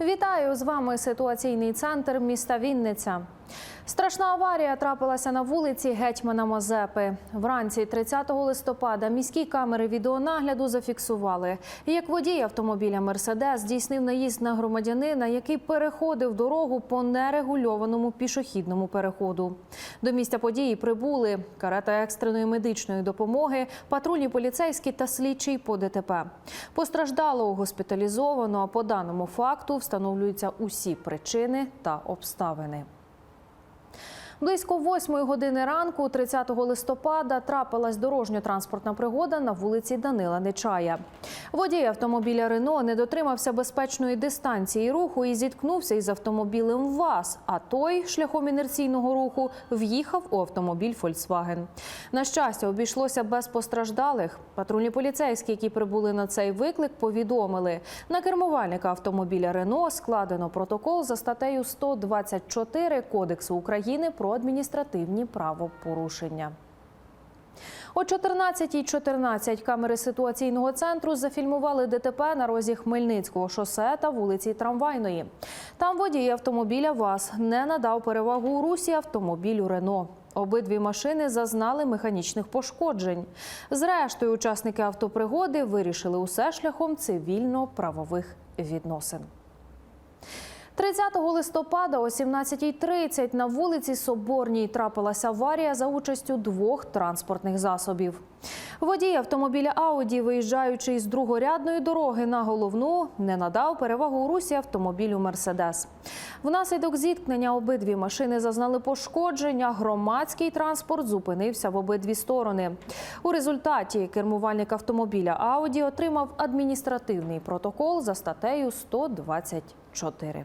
Вітаю з вами ситуаційний центр міста Вінниця. Страшна аварія трапилася на вулиці Гетьмана Мазепи. Вранці 30 листопада міські камери відеонагляду зафіксували, як водій автомобіля Мерседес здійснив наїзд на громадянина, який переходив дорогу по нерегульованому пішохідному переходу. До місця події прибули карета екстреної медичної допомоги, патрульні поліцейські та слідчий по ДТП. Постраждалого госпіталізовано. А по даному факту встановлюються усі причини та обставини. Близько восьмої години ранку, 30 листопада, трапилась дорожньо-транспортна пригода на вулиці Данила Нечая. Водій автомобіля Рено не дотримався безпечної дистанції руху і зіткнувся із автомобілем ВАЗ, а той шляхом інерційного руху в'їхав у автомобіль Фольксваген. На щастя, обійшлося без постраждалих. Патрульні поліцейські, які прибули на цей виклик, повідомили на кермувальника автомобіля Рено складено протокол за статтею 124 Кодексу України про адміністративні правопорушення. О 14.14 камери ситуаційного центру зафільмували ДТП на розі Хмельницького шосе та вулиці Трамвайної. Там водій автомобіля ВАЗ не надав перевагу у русі автомобілю Рено. Обидві машини зазнали механічних пошкоджень. Зрештою, учасники автопригоди вирішили усе шляхом цивільно-правових відносин. 30 листопада о 17.30 на вулиці Соборній трапилася аварія за участю двох транспортних засобів. Водій автомобіля Ауді, виїжджаючи із другорядної дороги на головну, не надав перевагу русі автомобілю Мерседес. Внаслідок зіткнення обидві машини зазнали пошкодження. Громадський транспорт зупинився в обидві сторони. У результаті кермувальник автомобіля Ауді отримав адміністративний протокол за статтею 124.